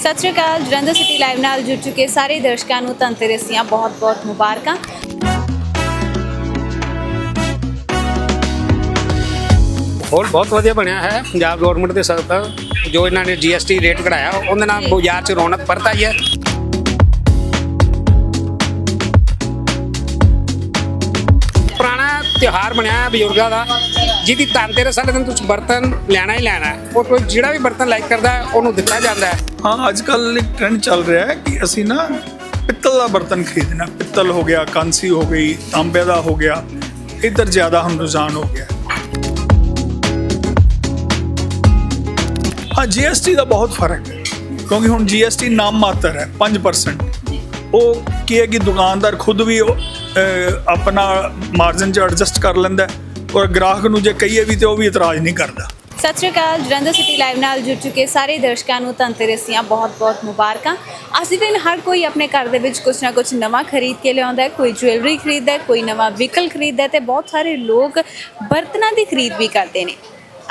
ਸਤਿ ਸ਼੍ਰੀ ਅਕਾਲ ਜਲੰਧਰ ਸਿਟੀ ਲਾਈਵ ਨਾਲ ਜੁੜ ਚੁੱਕੇ ਸਾਰੇ ਦਰਸ਼ਕਾਂ ਨੂੰ ਧਨਤੇਰਸ ਦੀਆਂ ਬਹੁਤ-ਬਹੁਤ ਮੁਬਾਰਕਾਂ। ਹੋਰ ਬਹੁਤ ਵਧੀਆ ਬਣਿਆ ਹੈ ਪੰਜਾਬ ਗਵਰਨਮੈਂਟ ਦੇ ਸਖਤ ਜੋ ਇਹਨਾਂ ਨੇ GST ਰੇਟ ਘਟਾਇਆ ਉਹਦੇ ਨਾਲ ਬਾਜ਼ਾਰ 'ਚ ਰੌਣਕ ਪਰਤ ਆਈ ਹੈ। ਤਿਉਹਾਰ ਬਣਿਆ ਬਜ਼ੁਰਗਾਂ ਦਾ ਜਿਹਦੀ ਧਨਤੇਰਸ ਵਾਲੇ ਦਿਨ ਤੁਸੀਂ ਬਰਤਨ ਲੈਣਾ ਹੀ ਲੈਣਾ ਹੈ। ਉਹ ਕੋਈ ਜਿਹੜਾ ਵੀ ਬਰਤਨ ਲਾਈਕ ਕਰਦਾ ਹੈ ਉਹਨੂੰ ਦਿੱਤਾ ਜਾਂਦਾ ਹੈ। ਹਾਂ ਅੱਜ ਕੱਲ ਇੱਕ ਟ੍ਰੈਂਡ ਚੱਲ ਰਿਹਾ ਹੈ ਕਿ ਅਸੀਂ ਨਾ ਪਿੱਤਲ ਦਾ ਬਰਤਨ ਖਰੀਦਣਾ ਪਿੱਤਲ ਹੋ ਗਿਆ ਕਾਂਸੀ ਹੋ ਗਈ ਤਾਂਬੇ ਦਾ ਹੋ ਗਿਆ ਇੱਧਰ ਜ਼ਿਆਦਾ ਹੁਣ ਰੁਝਾਨ ਹੋ ਗਿਆ ਹਾਂ। GST ਦਾ ਬਹੁਤ ਫ਼ਰਕ ਹੈ ਕਿਉਂਕਿ ਹੁਣ GST ਨਾਮ ਮਾਤਰ ਹੈ 5% ਉਹ ਕੀ ਹੈ ਕਿ ਦੁਕਾਨਦਾਰ ਖੁਦ ਵੀ ਉਹ, ਆਪਣਾ ਮਾਰਜਨ ਚ ਐਡਜਸਟ ਕਰ ਲੈਂਦਾ ਔਰ ਗ੍ਰਾਹਕ ਨੂੰ ਜੇ ਕਹੀਏ ਵੀ ਤੇ ਉਹ ਵੀ ਇਤਰਾਜ਼ ਨਹੀਂ ਕਰਦਾ। ਸਤਿ ਸ਼੍ਰੀ ਅਕਾਲ, ਜਲੰਧਰ ਸਿਟੀ ਲਾਈਵ ਨਾਲ ਜੁੜ ਚੁੱਕੇ ਸਾਰੇ ਦਰਸ਼ਕਾਂ ਨੂੰ ਧਨਤੇਰਸ ਦੀਆਂ ਬਹੁਤ-ਬਹੁਤ ਮੁਬਾਰਕਾਂ। ਅੱਜ ਦੇ ਦਿਨ ਹਰ ਕੋਈ ਆਪਣੇ ਘਰ ਦੇ ਵਿੱਚ ਕੁਝ ਨਾ ਕੁਝ ਨਵਾਂ ਖਰੀਦ ਕੇ ਲਿਆਉਂਦਾ ਹੈ, ਕੋਈ ਜੁਐਲਰੀ ਖਰੀਦਦਾ ਹੈ, ਕੋਈ ਨਵਾਂ ਵਹੀਕਲ ਖਰੀਦਦਾ ਹੈ ਤੇ ਬਹੁਤ ਸਾਰੇ ਲੋਕ ਬਰਤਨਾਂ ਦੀ ਖਰੀਦ ਵੀ ਕਰਦੇ ਨੇ।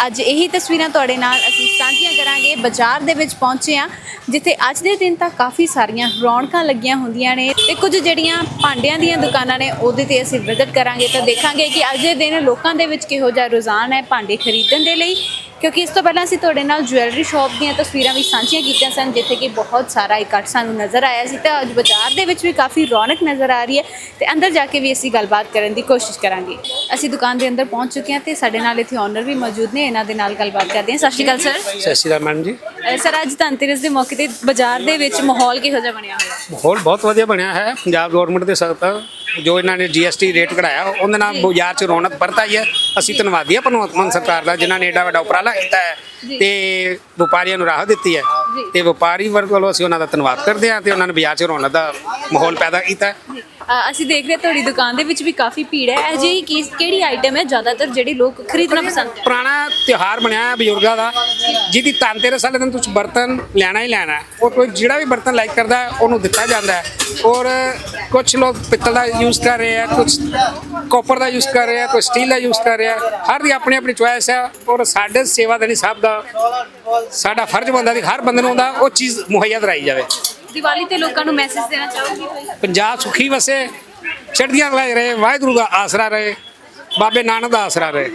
ਅੱਜ ਇਹੀ ਤਸਵੀਰਾਂ ਤੁਹਾਡੇ ਨਾਲ ਅਸੀਂ ਸਾਂਝੀਆਂ ਕਰਾਂਗੇ। ਬਾਜ਼ਾਰ ਦੇ ਵਿੱਚ ਪਹੁੰਚੇ ਆ ਜਿੱਥੇ ਅੱਜ ਦੇ ਦਿਨ ਤਾਂ ਕਾਫੀ ਸਾਰੀਆਂ ਰੌਣਕਾਂ ਲੱਗੀਆਂ ਹੁੰਦੀਆਂ ਨੇ ਤੇ ਕੁਝ ਜਿਹੜੀਆਂ ਭਾਂਡਿਆਂ ਦੀਆਂ ਦੁਕਾਨਾਂ ਨੇ ਉਹਦੇ ਤੇ ਅਸੀਂ ਵਿਜ਼ਿਟ ਕਰਾਂਗੇ ਤਾਂ ਦੇਖਾਂਗੇ ਕਿ ਅੱਜ ਦੇ ਦਿਨ ਲੋਕਾਂ ਦੇ ਵਿੱਚ ਕਿਹੋ ਜਿਹਾ ਰੁਝਾਨ ਹੈ ਭਾਂਡੇ ਖਰੀਦਣ ਦੇ ਲਈ ਕਿਉਂਕਿ ਇਸ ਤੋਂ ਪਹਿਲਾਂ ਅਸੀਂ ਤੁਹਾਡੇ ਨਾਲ ਜੁਐਲਰੀ ਸ਼ਾਪ ਦੀਆਂ ਤਸਵੀਰਾਂ ਵੀ ਸਾਂਝੀਆਂ ਕੀਤੀਆਂ ਸਨ ਜਿੱਥੇ ਕਿ ਬਹੁਤ ਸਾਰਾ ਇਕੱਠ ਸਾਨੂੰ ਨਜ਼ਰ ਆਇਆ ਸੀ। ਤਾਂ ਅੱਜ ਬਾਜ਼ਾਰ ਦੇ ਵਿੱਚ ਵੀ ਕਾਫੀ ਰੌਣਕ ਨਜ਼ਰ ਆ ਰਹੀ ਹੈ ਤੇ ਅੰਦਰ ਜਾ ਕੇ ਵੀ ਅਸੀਂ ਗੱਲਬਾਤ ਕਰਨ ਦੀ ਕੋਸ਼ਿਸ਼ ਕਰਾਂਗੇ। ਅਸੀਂ ਦੁਕਾਨ ਦੇ ਅੰਦਰ ਪਹੁੰਚ ਚੁੱਕੇ ਹਾਂ ਤੇ ਸਾਡੇ ਨਾਲ ਇੱਥੇ ਓਨਰ ਵੀ ਮੌਜੂਦ ਨੇ ਇਹਨਾਂ ਦੇ ਨਾਲ ਗੱਲਬਾਤ ਕਰਦੇ ਹਾਂ। ਸਤਿ ਸ਼੍ਰੀ ਅਕਾਲ ਸਰ ਸਤਿ ਸ਼੍ਰੀ ਅਕਾਲ ਮੈਡਮ ਜੀ। ਸਰ ਅੱਜ ਧਨਤੇਰਸ ਦੇ ਮੌਕੇ ਤੇ ਬਾਜ਼ਾਰ ਦੇ ਵਿੱਚ ਮਾਹੌਲ ਕਿਹੋ ਜਿਹਾ ਬਣਿਆ ਹੋਇਆ? ਮਾਹੌਲ ਬਹੁਤ ਵਧੀਆ ਬਣਿਆ ਹੈ। ਪੰਜਾਬ ਗਵਰਨਮੈਂਟ ਦੇ ਸਖਤ ਜੋ ਇਹਨਾਂ ਨੇ GST ਰੇਟ ਘਟਾਇਆ ਉਹਦੇ ਨਾਲ ਬਾਜ਼ਾਰ 'ਚ ਰੌਣਕ ਪਰਤ ਆਈ ਹੈ। ਅਸੀਂ ਧੰਨਵਾਦੀ ਹਾਂ ਭਗਵੰਤ ਮਾਨ ਸਰਕਾਰ ਦਾ ਜਿਨ੍ਹਾਂ ਨੇ ਏਡਾ ਵੱਡਾ ਉਪਰਾਲਾ ਕੀਤਾ ਹੈ ਤੇ ਵਪਾਰੀਆਂ ਨੂੰ ਰਾਹਤ ਦਿੱਤੀ ਹੈ। ਤੇ ਵਪਾਰੀ ਵਰਗ ਵੱਲੋਂ ਅਸੀਂ ਉਹਨਾਂ ਦਾ ਧੰਨਵਾਦ ਕਰਦੇ ਹਾਂ ਤੇ ਉਹਨਾਂ ਨੇ ਬਾਜ਼ਾਰ 'ਚ ਰੌਣਕ ਦਾ ਮਾਹੌਲ ਪੈਦਾ ਕੀਤਾ ਅਸੀਂ ਦੇਖ ਰਹੇ ਹਾਂ ਤੁਹਾਡੀ ਦੁਕਾਨ ਦੇ ਵਿੱਚ ਵੀ ਕਾਫੀ ਭੀੜ ਹੈ। ਅਜਿਹੀ ਕੀ ਕਿਹੜੀ ਆਈਟਮ ਹੈ ਜ਼ਿਆਦਾਤਰ ਜਿਹੜੀ ਲੋਕ ਖਰੀਦਣਾ ਪਸੰਦ ਕਰਦੇ? ਪੁਰਾਣਾ ਤਿਉਹਾਰ ਬਣਿਆ ਹੈ ਬਜ਼ੁਰਗਾਂ ਦਾ ਜਿਹਦੀ ਧਨਤੇਰਸ ਵਾਲੇ ਦਿਨ ਤੁਸੀਂ ਬਰਤਨ ਲੈਣਾ ਹੀ ਲੈਣਾ ਹੈ। ਉਹ ਕੋਈ ਜਿਹੜਾ ਵੀ ਬਰਤਨ ਲਾਈਕ ਕਰਦਾ ਹੈ ਉਹਨੂੰ ਦਿੱਤਾ ਜਾਂਦਾ ਹੈ। ਔਰ ਕੁਝ ਲੋਕ ਪਿੱਤਲ ਦਾ ਯੂਜ਼ ਕਰ ਰਹੇ ਆ ਕੁਝ ਕਾਪਰ ਦਾ ਯੂਜ਼ ਕਰ ਰਹੇ ਆ ਕੋਈ ਸਟੀਲ ਦਾ ਯੂਜ਼ ਕਰ ਰਿਹਾ ਹਰ ਦੀ ਆਪਣੀ ਆਪਣੀ ਚੁਆਇਸ ਹੈ ਔਰ ਸਾਡੇ ਸੇਵਾਦਾਰੀ ਸਾਹਿਬ ਦਾ ਸਾਡਾ ਫਰਜ਼ ਬਣਦਾ ਕਿ ਹਰ ਬੰਦੇ ਨੂੰ ਉਹਦਾ ਉਹ ਚੀਜ਼ ਮੁਹੱਈਆ ਕਰਾਈ ਜਾਵੇ। ਦੀਵਾਲੀ ਤੇ ਲੋਕਾਂ ਨੂੰ ਮੈਸੇਜ ਦੇਣਾ ਚਾਹੋਗੇ ਕੋਈ? ਪੰਜਾਬ ਸੁਖੀ ਵਸੇ ਚੜ੍ਹਦੀਆਂ ਕਲਾ 'ਚ ਰਹੇ ਵਾਹਿਗੁਰੂ ਦਾ ਆਸਰਾ ਰਹੇ ਬਾਬੇ ਨਾਨਕ ਦਾ ਆਸਰਾ ਰਹੇ।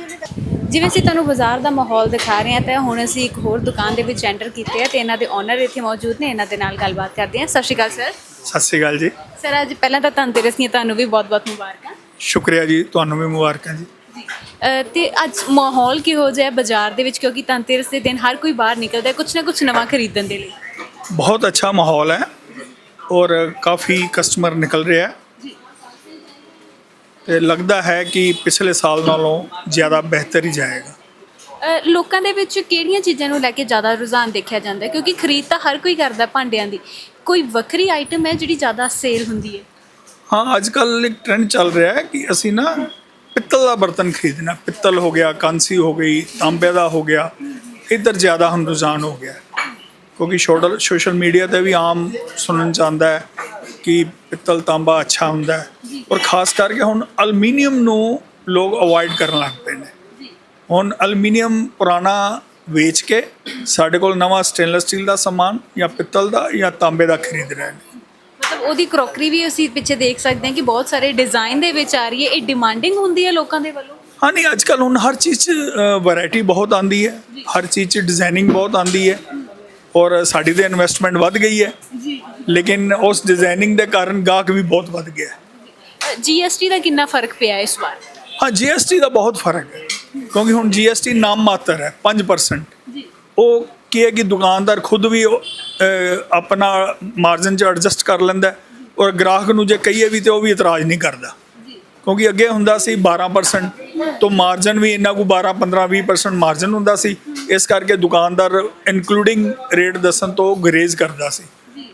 ਜਿਵੇਂ ਅਸੀਂ ਤੁਹਾਨੂੰ ਬਾਜ਼ਾਰ ਦਾ ਮਾਹੌਲ ਦਿਖਾ ਰਹੇ ਹਾਂ ਤਾਂ ਹੁਣ ਅਸੀਂ ਇੱਕ ਹੋਰ ਦੁਕਾਨ ਦੇ ਵਿੱਚ ਐਂਟਰ ਕੀਤੇ ਆ ਤੇ ਇਹਨਾਂ ਦੇ ਓਨਰ ਇੱਥੇ ਮੌਜੂਦ ਨੇ ਇਹਨਾਂ ਦੇ ਨਾਲ ਗੱਲਬਾਤ ਕਰਦੇ ਹਾਂ। ਸਤਿ ਸ਼੍ਰੀ ਅਕਾਲ ਸਰ। ਸਤਿ ਸ਼੍ਰੀ ਅਕਾਲ ਜੀ। ਸਰ ਅੱਜ ਪਹਿਲਾਂ ਤਾਂ ਧਨਤੇਰਸ ਦੀਆਂ ਤੁਹਾਨੂੰ ਵੀ ਬਹੁਤ-ਬਹੁਤ ਮੁਬਾਰਕਾਂ। ਸ਼ੁਕਰੀਆ ਜੀ ਤੁਹਾਨੂੰ ਵੀ ਮੁਬਾਰਕਾਂ ਜੀ। ਤੇ ਅੱਜ ਮਾਹੌਲ ਕਿਹੋ ਜਿਹਾ ਹੈ ਬਾਜ਼ਾਰ ਦੇ ਵਿੱਚ? ਕਿਉਂਕਿ ਧਨਤੇਰਸ ਦੇ ਦਿਨ ਹਰ ਕੋਈ ਬਾਹਰ ਨਿਕਲਦਾ ਹੈ ਕੁਝ ਨਾ ਕੁਝ ਨਵਾਂ ਖਰੀਦਣ ਦੇ ਲਈ। ਬਹੁਤ ਅੱਛਾ ਮਾਹੌਲ ਹੈ ਔਰ ਕਾਫੀ ਕਸਟਮਰ ਨਿਕਲ ਰਿਹਾ ਹੈ ਤੇ ਲੱਗਦਾ ਹੈ ਕਿ ਪਿਛਲੇ ਸਾਲ ਨਾਲੋਂ ਜ਼ਿਆਦਾ ਬਿਹਤਰ ਹੀ ਜਾਏਗਾ ਲੋਕਾਂ ਦੇ ਵਿੱਚ ਕਿਹੜੀਆਂ ਚੀਜ਼ਾਂ ਨੂੰ ਲੈ ਕੇ ਜ਼ਿਆਦਾ ਰੁਝਾਨ ਦੇਖਿਆ ਜਾਂਦਾ ਹੈ ਕਿਉਂਕਿ ਖਰੀਦ ਤਾਂ ਹਰ ਕੋਈ ਕਰਦਾ ਭਾਂਡਿਆਂ ਦੀ ਕੋਈ ਵੱਖਰੀ ਆਈਟਮ ਹੈ ਜਿਹੜੀ ਜ਼ਿਆਦਾ ਸੇਲ ਹੁੰਦੀ ਹੈ ਹਾਂ ਅੱਜ ਕੱਲ ਇੱਕ ਟ੍ਰੈਂਡ ਚੱਲ ਰਿਹਾ ਹੈ ਕਿ ਅਸੀਂ ਨਾ ਪਿੱਤਲ ਦਾ ਬਰਤਨ ਖਰੀਦਣਾ ਪਿੱਤਲ ਹੋ ਗਿਆ ਕਾਂਸੀ ਹੋ ਗਈ ਤਾਂਬੇ ਦਾ ਹੋ ਗਿਆ ਇੱਧਰ ਜ਼ਿਆਦਾ ਹੁਣ ਰੁਝਾਨ ਹੋ ਗਿਆ ਹੈ। ਕਿਉਂਕਿ ਸੋਸ਼ਲ ਸੋਸ਼ਲ ਮੀਡੀਆ ਤੇ ਵੀ ਆਮ ਸੁਣਨ ਚ ਆਉਂਦਾ ਹੈ ਕਿ ਪਿੱਤਲ ਤਾਂਬਾ ਅੱਛਾ ਹੁੰਦਾ ਹੈ। ਔਰ ਖਾਸ ਕਰਕੇ ਹੁਣ ਐਲੂਮੀਨੀਅਮ ਨੂੰ ਲੋਕ ਅਵੋਇਡ ਕਰਨ ਲੱਗ ਪਏ ਨੇ। ਹੁਣ ਐਲੂਮੀਨੀਅਮ ਪੁਰਾਣਾ ਵੇਚ ਕੇ ਸਾਡੇ ਕੋਲ ਨਵਾਂ ਸਟੇਨਲੈਸ ਸਟੀਲ ਦਾ ਸਮਾਨ ਜਾਂ ਪਿੱਤਲ ਦਾ ਜਾਂ ਤਾਂਬੇ ਦਾ ਖਰੀਦ ਰਹੇ ਨੇ। ਮਤਲਬ ਉਹਦੀ ਕਰੋਕਰੀ ਵੀ ਅਸੀਂ ਪਿੱਛੇ ਦੇਖ ਸਕਦੇ ਹਾਂ ਕਿ ਬਹੁਤ ਸਾਰੇ ਡਿਜ਼ਾਈਨ ਦੇ ਵਿੱਚ ਆ ਰਹੀ ਹੈ। ਇਹ ਡਿਮਾਂਡਿੰਗ ਹੁੰਦੀ ਹੈ ਲੋਕਾਂ ਦੇ ਵੱਲੋਂ? ਹਾਂ ਨਹੀਂ ਅੱਜ ਕੱਲ ਹੁਣ ਹਰ ਚੀਜ਼ 'ਚ ਵੈਰਾਈਟੀ ਬਹੁਤ ਆਂਦੀ ਹੈ। ਹਰ ਚੀਜ਼ 'ਚ ਡਿਜ਼ਾਈਨਿੰਗ ਬਹੁਤ ਆਂਦੀ ਹੈ। ਔਰ ਸਾਡੀ ਤੇ ਇਨਵੈਸਟਮੈਂਟ ਵੱਧ ਗਈ ਹੈ। ਜੀ। ਲੇਕਿਨ ਉਸ ਡਿਜ਼ਾਈਨਿੰਗ ਦੇ ਕਾਰਨ ਗਾਹਕ ਵੀ ਬਹੁਤ ਵੱਧ ਗਿਆ ਹੈ। ਜੀਐਸਟੀ ਦਾ ਕਿੰਨਾ ਫ਼ਰਕ ਪਿਆ ਇਸ ਵਾਰ? ਹਾਂ GST ਦਾ ਬਹੁਤ ਫ਼ਰਕ ਹੈ। ਕਿਉਂਕਿ ਹੁਣ GST ਨਾਮ ਮਾਤਰ ਹੈ 5% ਜੀ। ਉਹ ਕੀ ਹੈ ਕਿ ਦੁਕਾਨਦਾਰ ਖੁਦ ਵੀ ਉਹ, ਅਹ, ਆਪਣਾ ਮਾਰਜਨ ਚ ਐਡਜਸਟ ਕਰ ਲੈਂਦਾ ਹੈ ਔਰ ਗ੍ਰਾਹਕ ਨੂੰ ਜੇ ਕਹੀਏ ਵੀ ਤੇ ਉਹ ਵੀ ਇਤਰਾਜ਼ ਨਹੀਂ ਕਰਦਾ। ਕਿਉਂਕਿ ਅੱਗੇ ਹੁੰਦਾ ਸੀ 12% ਤੋਂ ਮਾਰਜਨ ਵੀ ਇੰਨਾ ਕੋ 12 15 20% ਮਾਰਜਨ ਹੁੰਦਾ ਸੀ। ਇਸ ਕਰਕੇ ਦੁਕਾਨਦਾਰ ਇਨਕਲੂਡਿੰਗ ਰੇਟ ਦੱਸਣ ਤੋਂ ਗਰੇਜ਼ ਕਰਦਾ ਸੀ।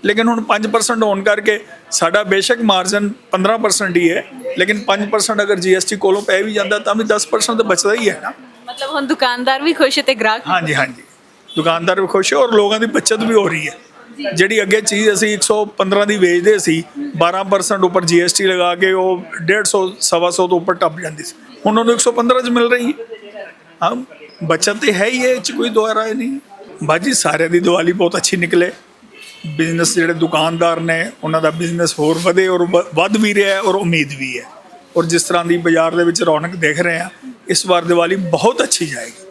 ਲੇਕਿਨ ਹੁਣ 5% ਹੋਣ ਕਰਕੇ ਸਾਡਾ ਬੇਸ਼ੱਕ ਮਾਰਜਨ 15% ਹੀ ਹੈ। ਲੇਕਿਨ 5% ਅਗਰ GST ਕੋਲੋਂ ਪੈ ਵੀ ਜਾਂਦਾ ਤਾਂ ਵੀ 10% ਤਾਂ ਬਚਦਾ ਹੀ ਹੈ ਨਾ। ਮਤਲਬ ਹੁਣ ਦੁਕਾਨਦਾਰ ਵੀ ਖੁਸ਼ ਹੈ ਤੇ ਗ੍ਰਾਹਕ। ਹਾਂਜੀ ਹਾਂਜੀ। ਦੁਕਾਨਦਾਰ ਵੀ ਖੁਸ਼ ਹੈ ਔਰ ਲੋਕਾਂ ਦੀ ਬੱਚਤ ਵੀ ਹੋ ਰਹੀ ਹੈ। ਜਿਹੜੀ ਅੱਗੇ ਚੀਜ਼ ਅਸੀਂ 115 ਦੀ ਵੇਚਦੇ ਸੀ 12% ਉੱਪਰ GST ਲਗਾ ਕੇ ਉਹ 150 ਸਵਾ ਸੌ ਤੋਂ ਉੱਪਰ ਟੱਪ ਜਾਂਦੀ ਸੀ। ਹੁਣ ਉਹਨੂੰ 115 ਚ ਮਿਲ ਰਹੀ ਹੈ। ਹਾਂ ਬਚਤ ਤੇ ਹੈ ਹੀ ਹੈ, ਇਹ ਚ ਕੋਈ ਦੁਆਰਾ ਰਾਏ ਨਹੀਂ। ਬਾਜੀ, ਸਾਰਿਆਂ ਦੀ ਦੀਵਾਲੀ ਬਹੁਤ ਅੱਛੀ ਨਿਕਲੇ। ਬਿਜ਼ਨਸ ਜਿਹੜੇ ਦੁਕਾਨਦਾਰ ਨੇ, ਉਹਨਾਂ ਦਾ ਬਿਜ਼ਨਸ ਹੋਰ ਵਧੇ ਔਰ ਵ- ਵੱਧ ਵੀ ਰਿਹਾ ਹੈ ਔਰ ਉਮੀਦ ਵੀ ਹੈ। ਔਰ ਜਿਸ ਤਰ੍ਹਾਂ ਦੀ ਬਾਜ਼ਾਰ ਦੇ ਵਿੱਚ ਰੌਣਕ ਦੇਖ ਰਹੇ ਆ ਇਸ ਵਾਰ ਦੀਵਾਲੀ ਬਹੁਤ ਅੱਛੀ ਜਾਏਗੀ।